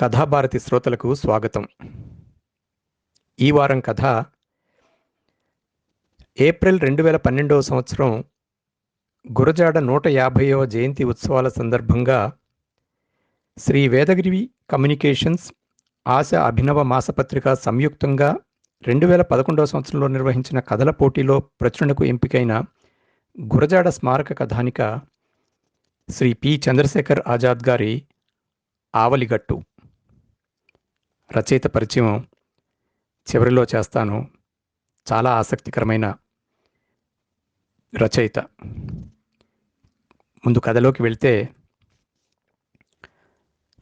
కథాభారతి శ్రోతలకు స్వాగతం. ఈ వారం కథ ఏప్రిల్ రెండు వేల పన్నెండవ సంవత్సరం గురజాడ నూట యాభైవ జయంతి ఉత్సవాల సందర్భంగా శ్రీ వేదగిరి కమ్యూనికేషన్స్ ఆశ అభినవ మాసపత్రిక సంయుక్తంగా రెండు వేల పదకొండవ సంవత్సరంలో నిర్వహించిన కథల పోటీలో ప్రచురణకు ఎంపికైన గురజాడ స్మారక కథానిక శ్రీ పి చంద్రశేఖర్ ఆజాద్ గారి ఆవలిగట్టు. రచయిత పరిచయం చివరిలో చేస్తాను. చాలా ఆసక్తికరమైన రచయిత. ముందు కథలోకి వెళ్తే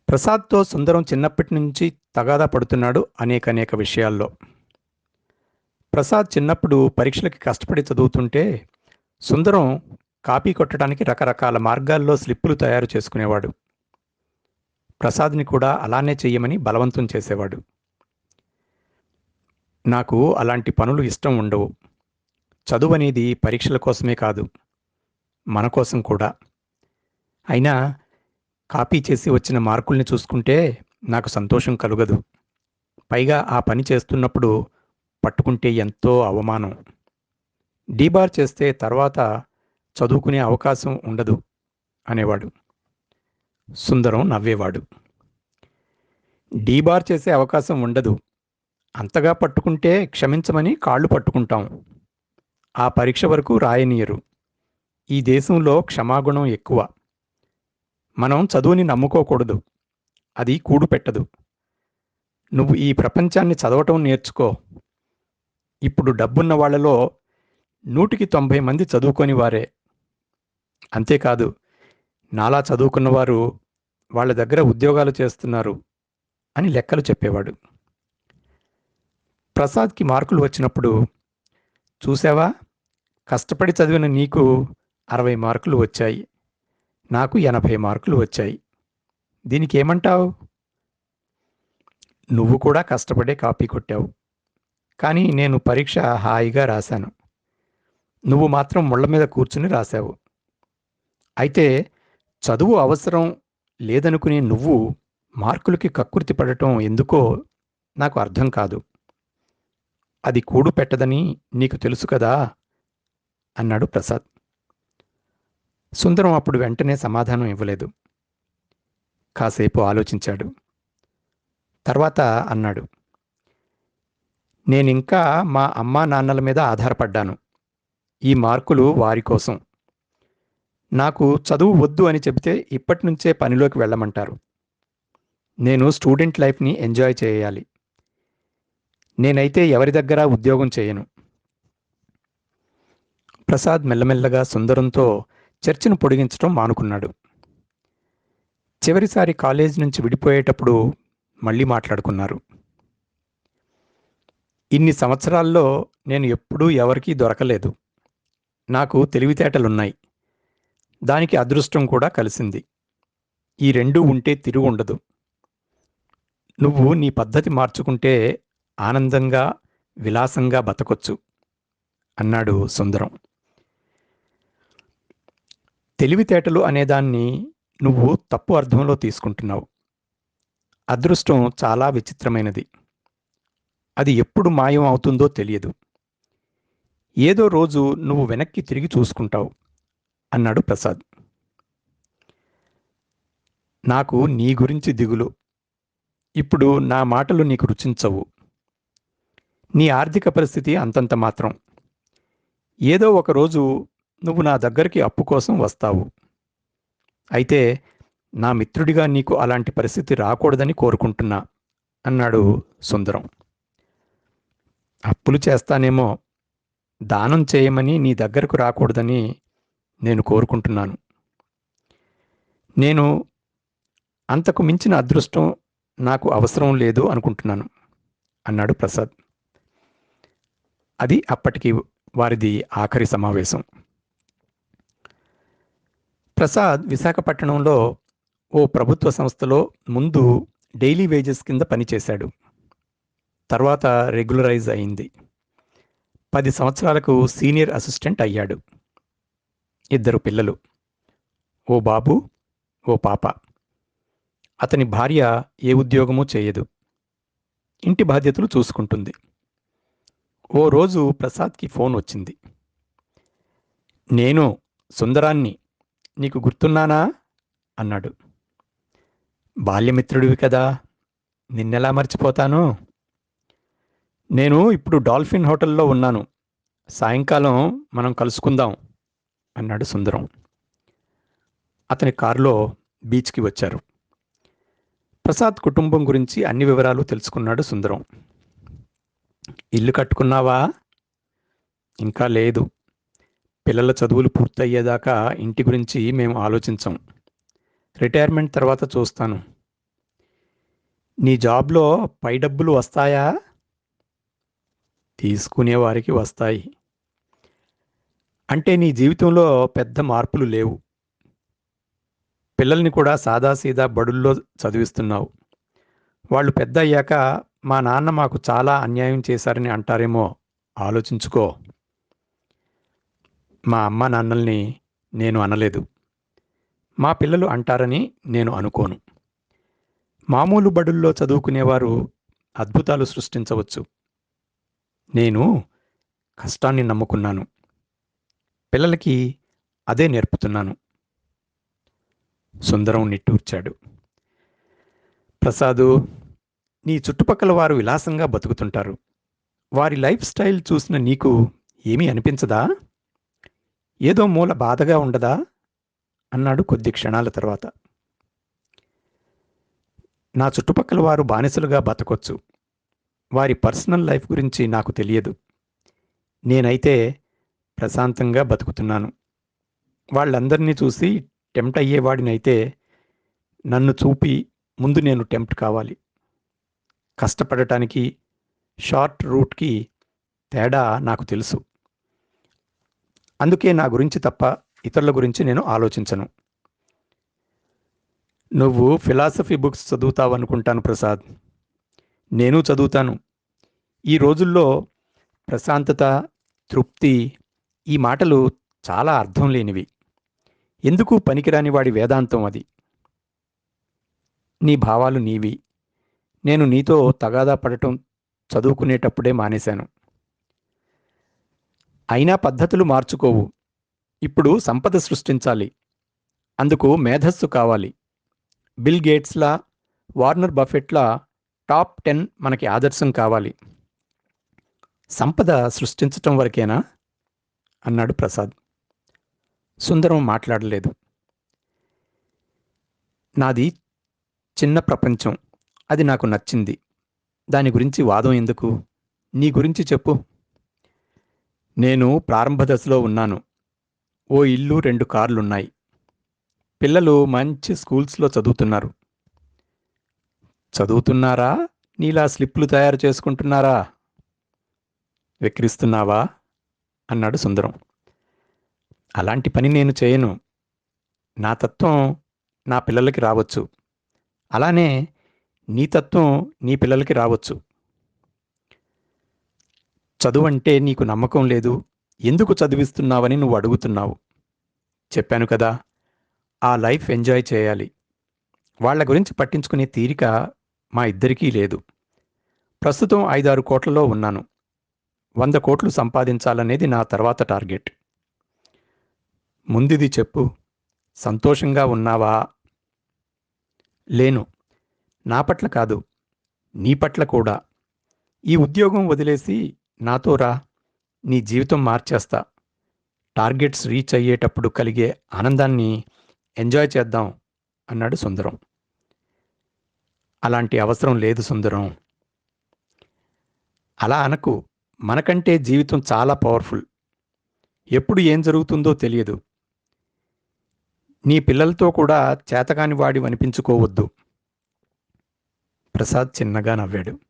ప్రసాద్తో సుందరం చిన్నప్పటి నుంచి తగాదా పడుతున్నాడు అనేక అనేక విషయాల్లో. ప్రసాద్ చిన్నప్పుడు పరీక్షలకి కష్టపడి చదువుతుంటే సుందరం కాపీ కొట్టడానికి రకరకాల మార్గాల్లో స్లిప్పులు తయారు చేసుకునేవాడు. ప్రసాద్ని కూడా అలానే చెయ్యమని బలవంతం చేసేవాడు. నాకు అలాంటి పనులు ఇష్టం ఉండవు. చదువు అనేది పరీక్షల కోసమే కాదు మన కోసం కూడా. అయినా కాపీ చేసి వచ్చిన మార్కుల్ని చూసుకుంటే నాకు సంతోషం కలుగదు. పైగా ఆ పని చేస్తున్నప్పుడు పట్టుకుంటే ఎంతో అవమానం. డీబార్ చేస్తే తర్వాత చదువుకునే అవకాశం ఉండదు అనేవాడు. సుందరం నవ్వేవాడు. డీబార్ చేసే అవకాశం ఉండదు. అంతగా పట్టుకుంటే క్షమించమని కాళ్ళు పట్టుకుంటాం. ఆ పరీక్ష వరకు రాయనీయరు. ఈ దేశంలో క్షమాగుణం ఎక్కువ. మనం చదువుని నమ్ముకోకూడదు. అది కూడు పెట్టదు. నువ్వు ఈ ప్రపంచాన్ని చదవటం నేర్చుకో. ఇప్పుడు డబ్బున్న వాళ్ళలో నూటికి తొంభై మంది చదువుకొని వారే. అంతేకాదు నాలా చదువుకున్నవారు వాళ్ళ దగ్గర ఉద్యోగాలు చేస్తున్నారు అని లెక్కలు చెప్పేవాడు. ప్రసాద్కి మార్కులు వచ్చినప్పుడు చూసావా? కష్టపడి చదివిన నీకు అరవై మార్కులు వచ్చాయి. నాకు ఎనభై మార్కులు వచ్చాయి. దీనికి ఏమంటావు? నువ్వు కూడా కష్టపడే కాపీ కొట్టావు. కానీ నేను పరీక్ష హాయిగా రాశాను. నువ్వు మాత్రం ముళ్ళ మీద కూర్చుని రాశావు. అయితే చదువు అవసరం లేదనుకునే నువ్వు మార్కులకి కక్కుర్తి పడటం ఎందుకో నాకు అర్థం కాదు. అది కూడు పెట్టదని నీకు తెలుసు కదా? అన్నాడు ప్రసాద్. సుందరం అప్పుడు వెంటనే సమాధానం ఇవ్వలేదు. కాసేపు ఆలోచించాడు. తర్వాత అన్నాడు. నేనింకా మా అమ్మా నాన్నల మీద ఆధారపడ్డాను. ఈ మార్కులు వారి కోసం. నాకు చదువు వద్దు అని చెబితే ఇప్పటి నుంచే పనిలోకి వెళ్ళమంటారు. నేను స్టూడెంట్ లైఫ్ని ఎంజాయ్ చేయాలి. నేనైతే ఎవరి దగ్గర ఉద్యోగం చేయను. ప్రసాద్ మెల్లమెల్లగా సుందరంతో చర్చను పొడిగించడం మానుకున్నాడు. చివరిసారి కాలేజ్ నుంచి విడిపోయేటప్పుడు మళ్ళీ మాట్లాడుకున్నారు. ఇన్ని సంవత్సరాల్లో నేను ఎప్పుడూ ఎవరికీ దొరకలేదు. నాకు తెలివితేటలున్నాయి. దానికి అదృష్టం కూడా కలిసింది. ఈ రెండూ ఉంటే తిరుగు ఉండదు. నువ్వు నీ పద్ధతి మార్చుకుంటే ఆనందంగా విలాసంగా బతకొచ్చు అన్నాడు సుందరం. తెలివితేటలు అనేదాన్ని నువ్వు తప్పు అర్థంలో తీసుకుంటున్నావు. అదృష్టం చాలా విచిత్రమైనది. అది ఎప్పుడు మాయం అవుతుందో తెలియదు. ఏదో రోజు నువ్వు వెనక్కి తిరిగి చూసుకుంటావు. అన్నాడు ప్రసాద్. నాకు నీ గురించి దిగులు. ఇప్పుడు నా మాటలు నీకు రుచించవు. నీ ఆర్థిక పరిస్థితి అంతంత మాత్రం. ఏదో ఒక రోజు నువ్వు నా దగ్గరికి అప్పు కోసం వస్తావు. అయితే నా మిత్రుడిగా నీకు అలాంటి పరిస్థితి రాకూడదని కోరుకుంటున్నా అన్నాడు సుందరం. అప్పులు చేస్తానేమో దానం చేయమని నీ దగ్గరకు రాకూడదని నేను కోరుకుంటున్నాను. నేను అంతకు మించిన అదృష్టం నాకు అవసరం లేదు అనుకుంటున్నాను అన్నాడు ప్రసాద్. అది అప్పటికి వారిది ఆఖరి సమావేశం. ప్రసాద్ విశాఖపట్నంలో ఓ ప్రభుత్వ సంస్థలో ముందు డైలీ వేజెస్ కింద పనిచేశాడు తర్వాత రెగ్యులరైజ్ అయింది. పది సంవత్సరాలకు సీనియర్ అసిస్టెంట్ అయ్యాడు. ఇద్దరు పిల్లలు. ఓ బాబు ఓ పాప. అతని భార్య ఏ ఉద్యోగమూ చేయదు. ఇంటి బాధ్యతలు చూసుకుంటుంది. ఓ రోజు ప్రసాద్కి ఫోన్ వచ్చింది. నేను సుందరాన్ని నీకు గుర్తున్నానా? అన్నాడు. బాల్యమిత్రుడివి కదా నిన్నెలా మర్చిపోతాను? నేను ఇప్పుడు డాల్ఫిన్ హోటల్లో ఉన్నాను. సాయంకాలం మనం కలుసుకుందాం. అన్నాడు సుందరం. అతని కారులో బీచ్కి వచ్చారు. ప్రసాద్ కుటుంబం గురించి అన్ని వివరాలు తెలుసుకున్నాడు సుందరం. ఇల్లు కట్టుకున్నావా? ఇంకా లేదు. పిల్లల చదువులు పూర్తయ్యేదాకా ఇంటి గురించి మేము ఆలోచించం. రిటైర్మెంట్ తర్వాత చూస్తాను. నీ జాబ్లో పై డబ్బులు వస్తాయా? తీసుకునే వారికి వస్తాయి. అంటే నీ జీవితంలో పెద్ద మార్పులు లేవు. పిల్లల్ని కూడా సాదాసీదా బడుల్లో చదివిస్తున్నావు. వాళ్ళు పెద్ద అయ్యాక మా నాన్న మాకు చాలా అన్యాయం చేశారని అంటారేమో ఆలోచించుకో. మా అమ్మ నాన్నల్ని నేను అనలేదు. మా పిల్లలు అంటారని నేను అనుకోను. మామూలు బడుల్లో చదువుకునేవారు అద్భుతాలు సృష్టించవచ్చు. నేను కష్టాన్ని నమ్ముకున్నాను. పిల్లలకి అదే నేర్పుతున్నాను. సుందరం నిట్టూర్చాడు. ప్రసాదు నీ చుట్టుపక్కల వారు విలాసంగా బతుకుతుంటారు. వారి లైఫ్ స్టైల్ చూసిన నీకు ఏమీ అనిపించదా? ఏదో మూల బాధగా ఉండదా? అన్నాడు కొద్ది క్షణాల తర్వాత. నా చుట్టుపక్కల వారు బానిసలుగా బతకొచ్చు. వారి పర్సనల్ లైఫ్ గురించి నాకు తెలియదు. నేనైతే ప్రశాంతంగా బతుకుతున్నాను. వాళ్ళందరినీ చూసి టెంప్ట్ అయ్యేవాడినైతే నన్ను చూపి ముందు నేను టెంప్ట్ కావాలి. కష్టపడటానికి షార్ట్ రూట్కి తేడా నాకు తెలుసు. అందుకే నా గురించి తప్ప ఇతరుల గురించి నేను ఆలోచించను. నువ్వు ఫిలాసఫీ బుక్స్ చదువుతావు అనుకుంటాను ప్రసాద్. నేను చదువుతాను. ఈ రోజుల్లో ప్రశాంతత తృప్తి ఈ మాటలు చాలా అర్థం లేనివి. ఎందుకు పనికిరాని వాడి వేదాంతం అది? నీ భావాలు నీవి. నేను నీతో తగాదా పడటం చదువుకునేటప్పుడే మానేశాను. అయినా పద్ధతులు మార్చుకోవు. ఇప్పుడు సంపద సృష్టించాలి. అందుకు మేధస్సు కావాలి. బిల్ గేట్స్లా వార్నర్ బఫెట్లా టాప్ టెన్ మనకి ఆదర్శం కావాలి. సంపద సృష్టించటం వరకేనా? అన్నాడు ప్రసాద్. సుందరం మాట్లాడలేదు. నాది చిన్న ప్రపంచం. అది నాకు నచ్చింది. దాని గురించి వాదం ఎందుకు? నీ గురించి చెప్పు. నేను ప్రారంభ దశలో ఉన్నాను. ఓ ఇల్లు రెండు కార్లున్నాయి. పిల్లలు మంచి స్కూల్స్లో చదువుతున్నారు. చదువుతున్నారా? నీలా స్లిప్లు తయారు చేసుకుంటున్నారా? విక్రిస్తున్నావా అన్నాడు సుందరం. అలాంటి పని నేను చేయను. నా తత్వం నా పిల్లలకి రావచ్చు. అలానే నీ తత్వం నీ పిల్లలకి రావచ్చు. చదువంటే నీకు నమ్మకం లేదు. ఎందుకు చదివిస్తున్నావని నువ్వు అడుగుతున్నావు. చెప్పాను కదా ఆ లైఫ్ ఎంజాయ్ చేయాలి. వాళ్ళ గురించి పట్టించుకునే తీరిక మా ఇద్దరికీ లేదు. ప్రస్తుతం ఐదారు కోట్లలో ఉన్నాను. వంద కోట్లు సంపాదించాలనేది నా తర్వాత టార్గెట్. ముందిది చెప్పు సంతోషంగా ఉన్నావా? లేను. నా పట్ల కాదు నీ పట్ల కూడా. ఈ ఉద్యోగం వదిలేసి నాతో రా నీ జీవితం మార్చేస్తా. టార్గెట్స్ రీచ్ అయ్యేటప్పుడు కలిగే ఆనందాన్ని ఎంజాయ్ చేద్దాం అన్నాడు సుందరం. అలాంటి అవసరం లేదు సుందరం. అలా అనకు. మనకంటే జీవితం చాలా పవర్ఫుల్. ఎప్పుడు ఏం జరుగుతుందో తెలియదు. నీ పిల్లలతో కూడా చేతకాని వాడి అనిపించుకోవద్దు. ప్రసాద్ చిన్నగా నవ్వాడు.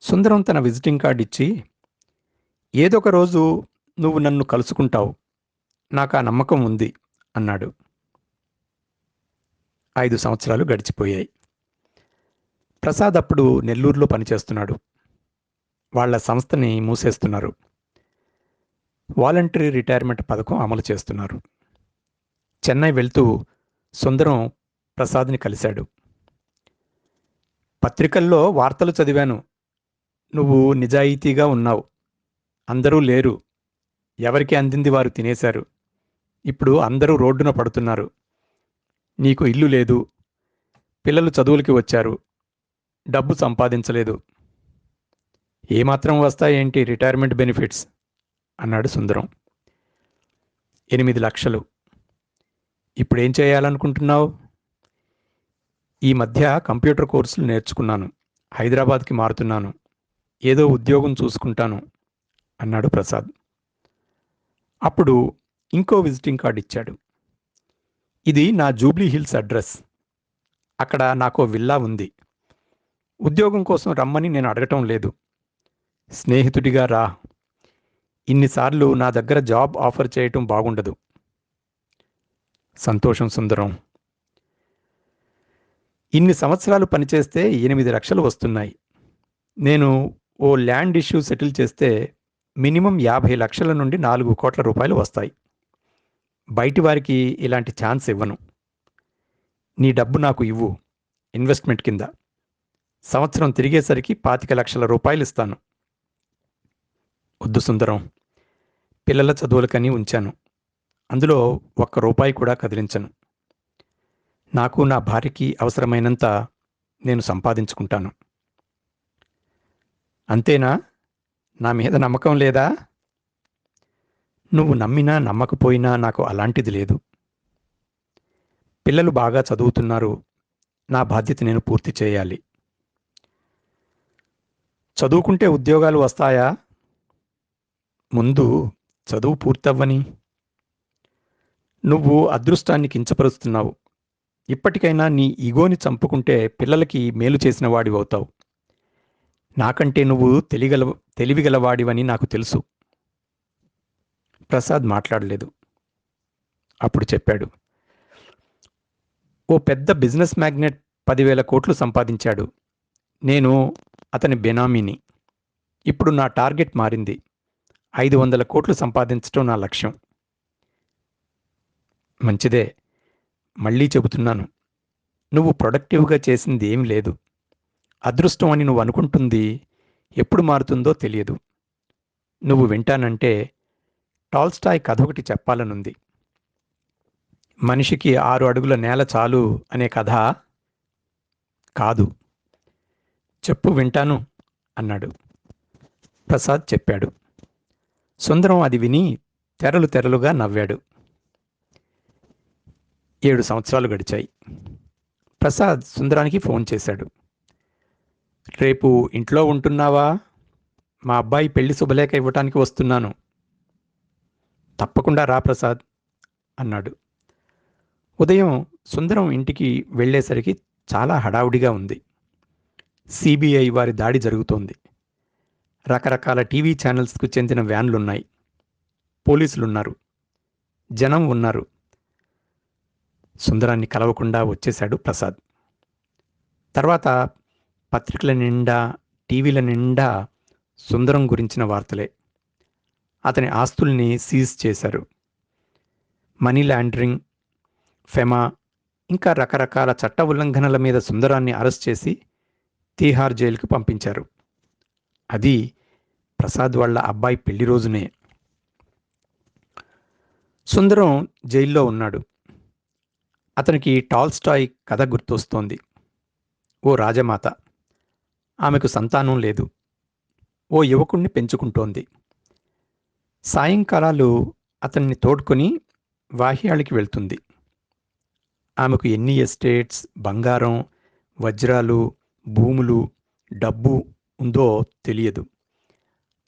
సుందరం తన విజిటింగ్ కార్డు ఇచ్చి ఏదొక రోజు నువ్వు నన్ను కలుసుకుంటావు. నాకు ఆ నమ్మకం ఉంది అన్నాడు. ఐదు సంవత్సరాలు గడిచిపోయాయి. ప్రసాద్ అప్పుడు నెల్లూరులో పనిచేస్తున్నాడు. వాళ్ళ సంస్థని మూసేస్తున్నారు. వాలంటరీ రిటైర్మెంట్ పథకం అమలు చేస్తున్నారు. చెన్నై వెళ్తూ సుందరం ప్రసాద్ని కలిశాడు. పత్రికల్లో వార్తలు చదివాను. నువ్వు నిజాయితీగా ఉన్నావు. అందరూ లేరు. ఎవరికి అందింది వారు తినేశారు. ఇప్పుడు అందరూ రోడ్డున పడుతున్నారు. నీకు ఇల్లు లేదు. పిల్లలు చదువులకి వచ్చారు. డబ్బు సంపాదించలేదు. ఏమాత్రం వస్తాయేంటి రిటైర్మెంట్ బెనిఫిట్స్ అన్నాడు సుందరం. ఎనిమిది లక్షలు. ఇప్పుడేం చేయాలనుకుంటున్నావు? ఈ మధ్య కంప్యూటర్ కోర్సులు నేర్చుకున్నాను. హైదరాబాద్కి మారుతున్నాను. ఏదో ఉద్యోగం చూసుకుంటాను అన్నాడు ప్రసాద్. అప్పుడు ఇంకో విజిటింగ్ కార్డు ఇచ్చాడు. ఇది నా జూబ్లీ హిల్స్ అడ్రస్. అక్కడ నాకో విల్లా ఉంది. ఉద్యోగం కోసం రమ్మని నేను అడగటం లేదు. స్నేహితుడిగా రా. ఇన్నిసార్లు నా దగ్గర జాబ్ ఆఫర్ చేయటం బాగుండదు. సంతోషం సుందరం. ఇన్ని సంవత్సరాలు పనిచేస్తే ఎనిమిది లక్షలు వస్తున్నాయి. నేను ఓ ల్యాండ్ ఇష్యూ సెటిల్ చేస్తే మినిమం యాభై లక్షల నుండి నాలుగు కోట్ల రూపాయలు వస్తాయి. బయటి వారికి ఇలాంటి ఛాన్స్ ఇవ్వను. నీ డబ్బు నాకు ఇవ్వు. ఇన్వెస్ట్మెంట్ కింద. సంవత్సరం తిరిగేసరికి పాతిక లక్షల రూపాయలు ఇస్తాను. వద్దు సుందరం పిల్లల చదువులకని ఉంచాను. అందులో ఒక్క రూపాయి కూడా కదిలించను. నాకు నా భార్యకి అవసరమైనంత నేను సంపాదించుకుంటాను. అంతేనా? నా మీద నమ్మకం లేదా? నువ్వు నమ్మినా నమ్మకపోయినా నాకు అలాంటిది లేదు. పిల్లలు బాగా చదువుతున్నారు. నా బాధ్యత నేను పూర్తి చేయాలి. చదువుకుంటే ఉద్యోగాలు వస్తాయా? ముందు చదువు పూర్తవ్వని? నువ్వు అదృష్టాన్ని కించపరుస్తున్నావు. ఇప్పటికైనా నీ ఈగోని చంపుకుంటే పిల్లలకి మేలు చేసిన వాడివవుతావు నాకంటే నువ్వు తెలిగల తెలివిగలవాడివని నాకు తెలుసు. ప్రసాద్ మాట్లాడలేదు. అప్పుడు చెప్పాడు. ఓ పెద్ద బిజినెస్ మ్యాగ్నెట్ పదివేల కోట్లు సంపాదించాడు. నేను అతని బెనామీని. ఇప్పుడు నా టార్గెట్ మారింది. ఐదు వందల కోట్లు సంపాదించడం నా లక్ష్యం. మంచిదే మళ్ళీ చెబుతున్నాను. నువ్వు ప్రొడక్టివ్గా చేసింది ఏం లేదు. అదృష్టం అని నువ్వు అనుకుంటుంది ఎప్పుడు మారుతుందో తెలియదు. నువ్వు వింటానంటే టాల్స్టాయ్ కథ ఒకటి చెప్పాలనుంది. మనిషికి ఆరు అడుగుల నేల చాలు అనే కథ కాదు. చెప్పు వింటాను అన్నాడు. ప్రసాద్ చెప్పాడు. సుందరం అది విని తెరలు తెరలుగా నవ్వాడు. ఏడు సంవత్సరాలు గడిచాయి. ప్రసాద్ సుందరానికి ఫోన్ చేశాడు. రేపు ఇంట్లో ఉంటున్నావా? మా అబ్బాయి పెళ్ళి శుభలేఖ ఇవ్వటానికి వస్తున్నాను. తప్పకుండా రా ప్రసాద్ అన్నాడు. ఉదయం సుందరం ఇంటికి వెళ్ళేసరికి చాలా హడావుడిగా ఉంది. సిబిఐ వారి దాడి జరుగుతోంది. రకరకాల టీవీ ఛానల్స్కు చెందిన వ్యాన్లున్నాయి. పోలీసులున్నారు. జనం ఉన్నారు. సుందరాన్ని కలవకుండా వచ్చేశాడు ప్రసాద్. తర్వాత పత్రికల నిండా టీవీల నిండా సుందరం గురించిన వార్తలే. అతని ఆస్తుల్ని సీజ్ చేశారు. మనీ లాండరింగ్ ఫెమా ఇంకా రకరకాల చట్ట ఉల్లంఘనల మీద సుందరాన్ని అరెస్ట్ చేసి తీహార్ జైలుకు పంపించారు. అది ప్రసాద్ వాళ్ళ అబ్బాయి పెళ్ళి రోజునే. సుందరం జైల్లో ఉన్నాడు. అతనికి టాల్స్టాయ్ కథ గుర్తొస్తోంది. ఓ రాజమాత. ఆమెకు సంతానం లేదు. ఓ యువకుణ్ణి పెంచుకుంటోంది. సాయంకాలాలు అతన్ని తోడ్కొని వాహ్యాళికి వెళ్తుంది. ఆమెకు ఎన్ని ఎస్టేట్స్ బంగారం వజ్రాలు భూములు డబ్బు ఉందో తెలియదు.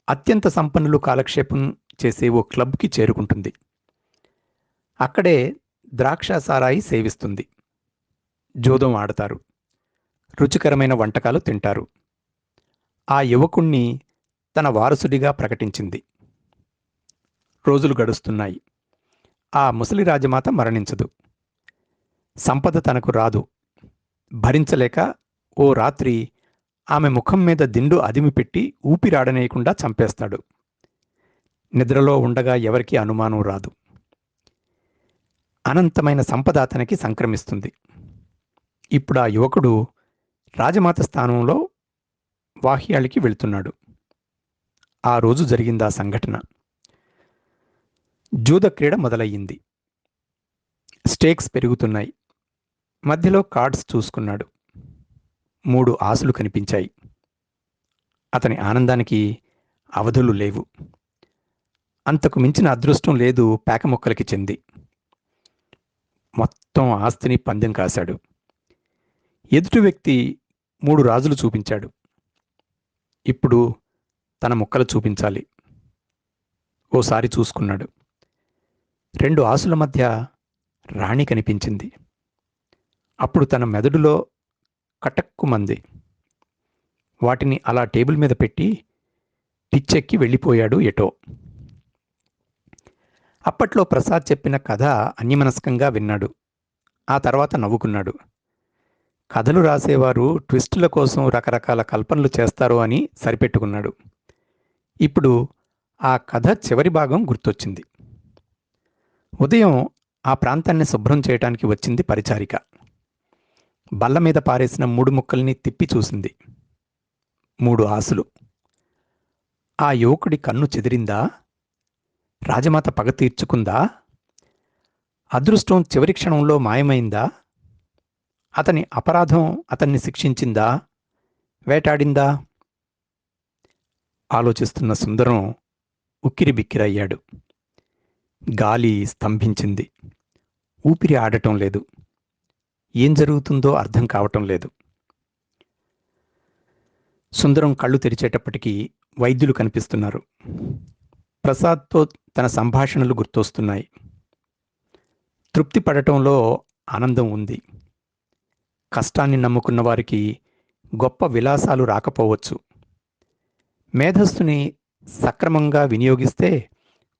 అత్యంత సంపన్నులు కాలక్షేపం చేసే ఓ క్లబ్కి చేరుకుంటుంది. అక్కడే ద్రాక్ష సారాయి సేవిస్తుంది. జోదం ఆడతారు. రుచికరమైన వంటకాలు తింటారు. ఆ యువకుణ్ణి తన వారసుడిగా ప్రకటించింది. రోజులు గడుస్తున్నాయి. ఆ ముసలి రాజమాత మరణించదు. సంపద తనకు రాదు. భరించలేక ఓ రాత్రి ఆమె ముఖం మీద దిండు అదిమిపెట్టి ఊపిరాడనేయకుండా చంపేస్తాడు. నిద్రలో ఉండగా ఎవరికీ అనుమానం రాదు. అనంతమైన సంపద అతనికి సంక్రమిస్తుంది. ఇప్పుడు ఆ యువకుడు రాజమాత స్థానంలో వాహ్యాళికి వెళ్తున్నాడు. ఆ రోజు జరిగిందా సంఘటన? జూద క్రీడ మొదలయ్యింది. స్టేక్స్ పెరుగుతున్నాయి. మధ్యలో కార్డ్స్ చూసుకున్నాడు. మూడు ఆశలు కనిపించాయి. అతని ఆనందానికి అవధులు లేవు. అంతకు మించిన అదృష్టం లేదు పేక మొక్కలకి చెంది. మొత్తం ఆస్తిని పందెం కాశాడు. ఎదుటి వ్యక్తి మూడు రాజులు చూపించాడు. ఇప్పుడు తన ముక్కలు చూపించాలి. ఓసారి చూసుకున్నాడు. రెండు ఆసుల మధ్య రాణి కనిపించింది. అప్పుడు తన మెదడులో కటక్కుమంది. వాటిని అలా టేబుల్ మీద పెట్టి పిచ్చెక్కి వెళ్ళిపోయాడు ఎటో. అప్పట్లో ప్రసాద్ చెప్పిన కథ అన్యమనస్కంగా విన్నాడు. ఆ తర్వాత నవ్వుకున్నాడు. కథలు రాసేవారు ట్విస్టుల కోసం రకరకాల కల్పనలు చేస్తారు అని సరిపెట్టుకున్నాడు. ఇప్పుడు ఆ కథ చివరి భాగం గుర్తొచ్చింది. ఉదయం ఆ ప్రాంతాన్ని శుభ్రం చేయటానికి వచ్చింది పరిచారిక. బల్ల మీద పారేసిన మూడు ముక్కల్ని తిప్పి చూసింది. మూడు ఆశలు. ఆ యువకుడి కన్ను చెదిరిందా? రాజమాత పగ తీర్చుకుందా? అదృష్టం చివరి క్షణంలో మాయమైందా? అతని అపరాధం అతన్ని శిక్షించిందా? వేటాడిందా? ఆలోచిస్తున్న సుందరం ఉక్కిరి బిక్కిరయ్యాడు గాలి స్తంభించింది. ఊపిరి ఆడటం లేదు. ఏం జరుగుతుందో అర్థం కావటం లేదు. సుందరం కళ్ళు తెరిచేటప్పటికీ వైద్యులు కనిపిస్తున్నారు. ప్రసాద్తో తన సంభాషణలు గుర్తొస్తున్నాయి. తృప్తి పడటంలో ఆనందం ఉంది. కష్టాన్ని నమ్ముకున్న వారికి గొప్ప విలాసాలు రాకపోవచ్చు. మేధస్సుని సక్రమంగా వినియోగిస్తే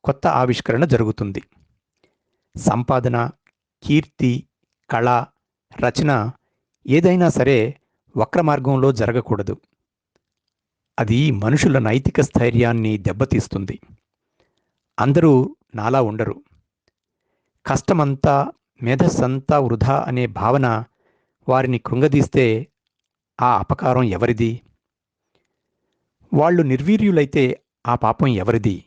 కొత్త ఆవిష్కరణ జరుగుతుంది. సంపాదన కీర్తి కళ రచన ఏదైనా సరే వక్ర మార్గంలో జరగకూడదు. అది మనుషుల నైతిక స్థైర్యాన్ని దెబ్బతీస్తుంది. అందరూ నాలా ఉండరు. కష్టమంతా మేధస్సంతా వృధా అనే భావన వారిని కృంగదీస్తే ఆ అపకారం ఎవరిది? వాళ్ళు నిర్వీర్యులైతే ఆ పాపం ఎవరిది?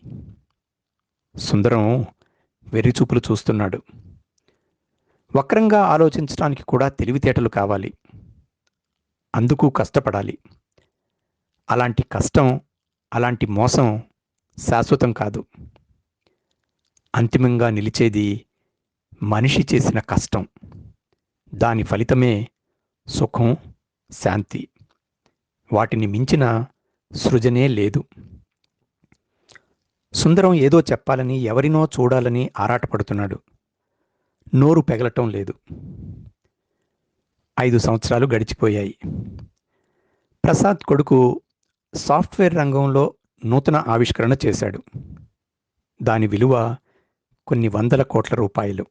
సుందరం వెర్రిచూపులు చూస్తున్నాడు. వక్రంగా ఆలోచించడానికి కూడా తెలివితేటలు కావాలి. అందుకు కష్టపడాలి. అలాంటి కష్టం అలాంటి మోసం శాశ్వతం కాదు. అంతిమంగా నిలిచేది మనిషి చేసిన కష్టం. దాని ఫలితమే సుఖం శాంతి. వాటిని మించిన సృజనే లేదు. సుందరం ఏదో చెప్పాలని ఎవరినో చూడాలని ఆరాటపడుతున్నాడు. నోరు పెగలటం లేదు. ఐదు సంవత్సరాలు గడిచిపోయాయి. ప్రసాద్ కొడుకు సాఫ్ట్వేర్ రంగంలో నూతన ఆవిష్కరణ చేశాడు. దాని విలువ కొన్ని వందల కోట్ల రూపాయలు.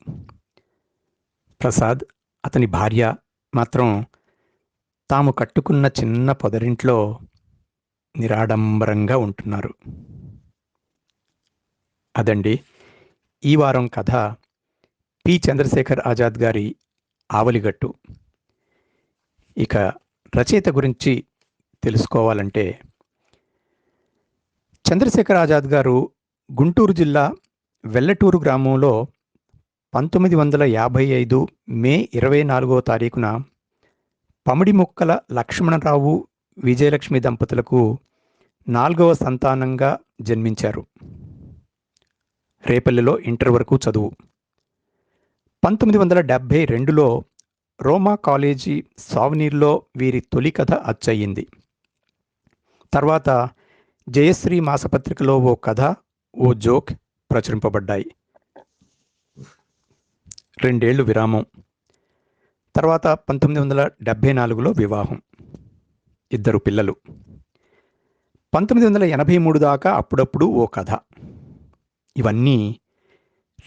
ప్రసాద్ అతని భార్య మాత్రం తాము కట్టుకున్న చిన్న పొదరింట్లో నిరాడంబరంగా ఉంటున్నారు. అదండి ఈ వారం కథ. పి. చంద్రశేఖర్ ఆజాద్ గారి ఆవలిగట్టు. ఇక రచయిత గురించి తెలుసుకోవాలంటే చంద్రశేఖర్ ఆజాద్ గారు గుంటూరు జిల్లా వెల్లటూరు గ్రామంలో పంతొమ్మిది వందల యాభై ఐదు మే ఇరవై నాలుగో తారీఖున పమిడి ముక్కల లక్ష్మణరావు విజయలక్ష్మి దంపతులకు నాలుగవ సంతానంగా జన్మించారు. రేపల్లెలో ఇంటర్ వరకు చదువు. పంతొమ్మిది వందల డెబ్భై రెండులో రోమా కాలేజీ సావనీర్లో వీరి తొలి కథ అచ్చయింది తర్వాత జయశ్రీ మాసపత్రికలో ఓ కథ ఓ జోక్ ప్రచురింపబడ్డాయి. రెండేళ్ళు విరామం. తర్వాత పంతొమ్మిది వందల డెబ్భై నాలుగులో వివాహం. ఇద్దరు పిల్లలు. పంతొమ్మిది వందల ఎనభై మూడు దాకా అప్పుడప్పుడు ఓ కథ. ఇవన్నీ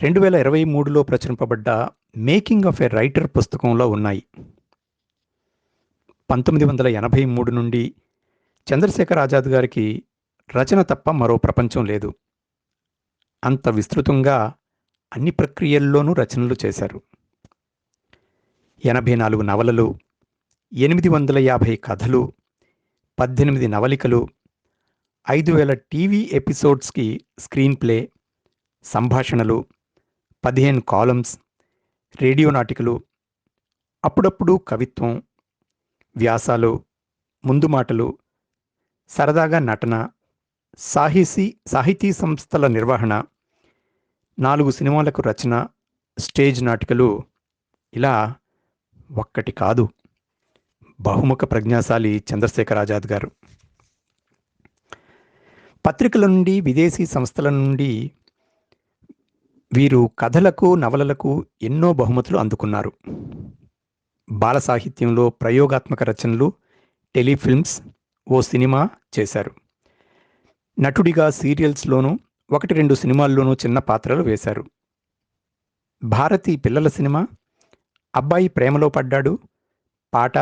రెండు వేల ఇరవై మూడులో ప్రచురింపబడ్డ మేకింగ్ ఆఫ్ ఎ రైటర్ పుస్తకంలో ఉన్నాయి. పంతొమ్మిది వందల ఎనభై మూడు నుండి చంద్రశేఖర్ ఆజాద్ గారికి రచన తప్ప మరో ప్రపంచం లేదు. అంత విస్తృతంగా అన్ని ప్రక్రియల్లోనూ రచనలు చేశారు. ఎనభై నాలుగు నవలలు ఎనిమిది వందల యాభై కథలు పద్దెనిమిది నవలికలు ఐదు వేల టీవీ ఎపిసోడ్స్కి స్క్రీన్ ప్లే సంభాషణలు పదిహేను కాలమ్స్ రేడియో నాటికలు అప్పుడప్పుడు కవిత్వం వ్యాసాలు ముందు మాటలు సరదాగా నటన సాహిసీ సాహితీ సంస్థల నిర్వహణ నాలుగు సినిమాలకు రచన స్టేజ్ నాటికలు ఇలా ఒక్కటి కాదు. బహుముఖ ప్రజ్ఞాశాలి చంద్రశేఖర్ ఆజాద్ గారు. పత్రికల నుండి విదేశీ సంస్థల నుండి వీరు కథలకు నవలలకు ఎన్నో బహుమతులు అందుకున్నారు. బాల సాహిత్యంలో ప్రయోగాత్మక రచనలు టెలిఫిల్మ్స్ ఓ సినిమా చేశారు. నటుడిగా సీరియల్స్లోనూ ఒకటి రెండు సినిమాల్లోనూ చిన్న పాత్రలు వేశారు. భారతి పిల్లల సినిమా అబ్బాయి ప్రేమలో పడ్డాడు పాట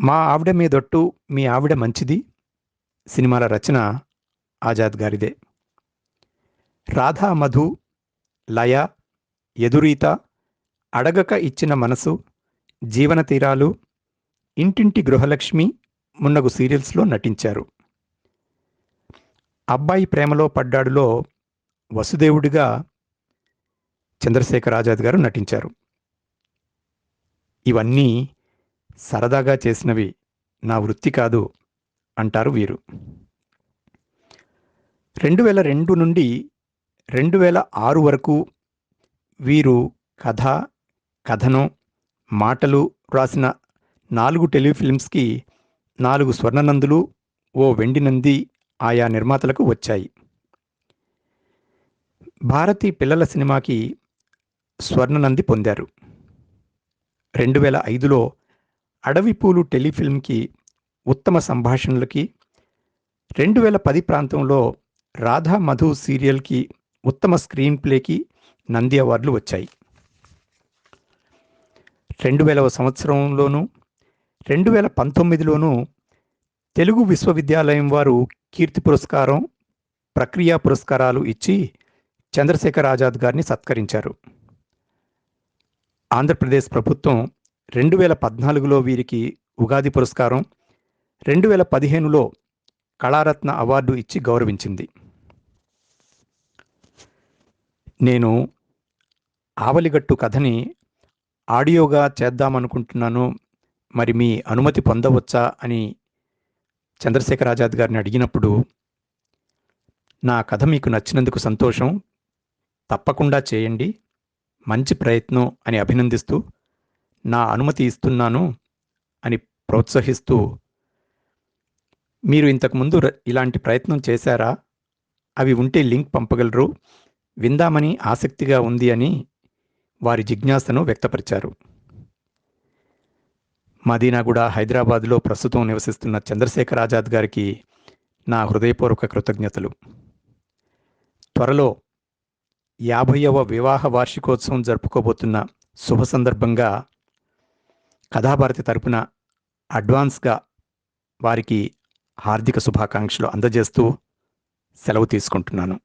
మా ఆవిడ మీదొట్టు మీ ఆవిడ మంచిది సినిమాల రచన ఆజాద్ గారిదే. రాధా మధు లయ ఎదురీత అడగక ఇచ్చిన మనసు జీవన తీరాలు ఇంటింటి గృహలక్ష్మి మున్నగు సీరియల్స్లో నటించారు. అబ్బాయి ప్రేమలో పడ్డాడులో వసుదేవుడిగా చంద్రశేఖర్ ఆజాద్ గారు నటించారు. ఇవన్నీ సరదాగా చేసినవి నా వృత్తి కాదు అంటారు వీరు. రెండు వేల రెండు నుండి రెండు వేల ఆరు వరకు వీరు కథ కథనం మాటలు రాసిన నాలుగు టెలిఫిల్మ్స్కి నాలుగు స్వర్ణనందులు ఓ వెండి నంది ఆయా నిర్మాతలకు వచ్చాయి. భారతి పిల్లల సినిమాకి స్వర్ణనంది పొందారు. రెండు వేల ఐదులో అడవిపూలు టెలిఫిల్మ్కి ఉత్తమ సంభాషణలకి రెండు వేల పది ప్రాంతంలో రాధా మధు సీరియల్కి ఉత్తమ స్క్రీన్ ప్లేకి నంది అవార్డులు వచ్చాయి. రెండు వేలవ సంవత్సరంలోనూ రెండు వేల పంతొమ్మిదిలోనూ తెలుగు విశ్వవిద్యాలయం వారు కీర్తి పురస్కారం ప్రక్రియా పురస్కారాలు ఇచ్చి చంద్రశేఖర్ ఆజాద్ గారిని సత్కరించారు. ఆంధ్రప్రదేశ్ ప్రభుత్వం రెండు వేల పద్నాలుగులో వీరికి ఉగాది పురస్కారం రెండు వేల పదిహేనులో కళారత్న అవార్డు ఇచ్చి గౌరవించింది. నేను ఆవలిగట్టు కథని ఆడియోగా చేద్దామనుకుంటున్నాను. మరి మీ అనుమతి పొందవచ్చా? అని చంద్రశేఖర్ ఆజాద్ గారిని అడిగినప్పుడు నా కథ మీకు నచ్చినందుకు సంతోషం. తప్పకుండా చేయండి. మంచి ప్రయత్నం అని అభినందిస్తూ నా అనుమతి ఇస్తున్నాను అని ప్రోత్సహిస్తూ మీరు ఇంతకుముందు ఇలాంటి ప్రయత్నం చేశారా? అవి ఉంటే లింక్ పంపగలరు. విందామని ఆసక్తిగా ఉంది అని వారి జిజ్ఞాసను వ్యక్తపరిచారు. మదీనాగూడ హైదరాబాద్లో ప్రస్తుతం నివసిస్తున్న చంద్రశేఖర్ ఆజాద్ గారికి నా హృదయపూర్వక కృతజ్ఞతలు. త్వరలో యాభైవ వివాహ వార్షికోత్సవం జరుపుకోబోతున్న శుభ సందర్భంగా కథాభారతి తరపున అడ్వాన్స్గా వారికి హార్దిక శుభాకాంక్షలు అందజేస్తూ సెలవు తీసుకుంటున్నాను.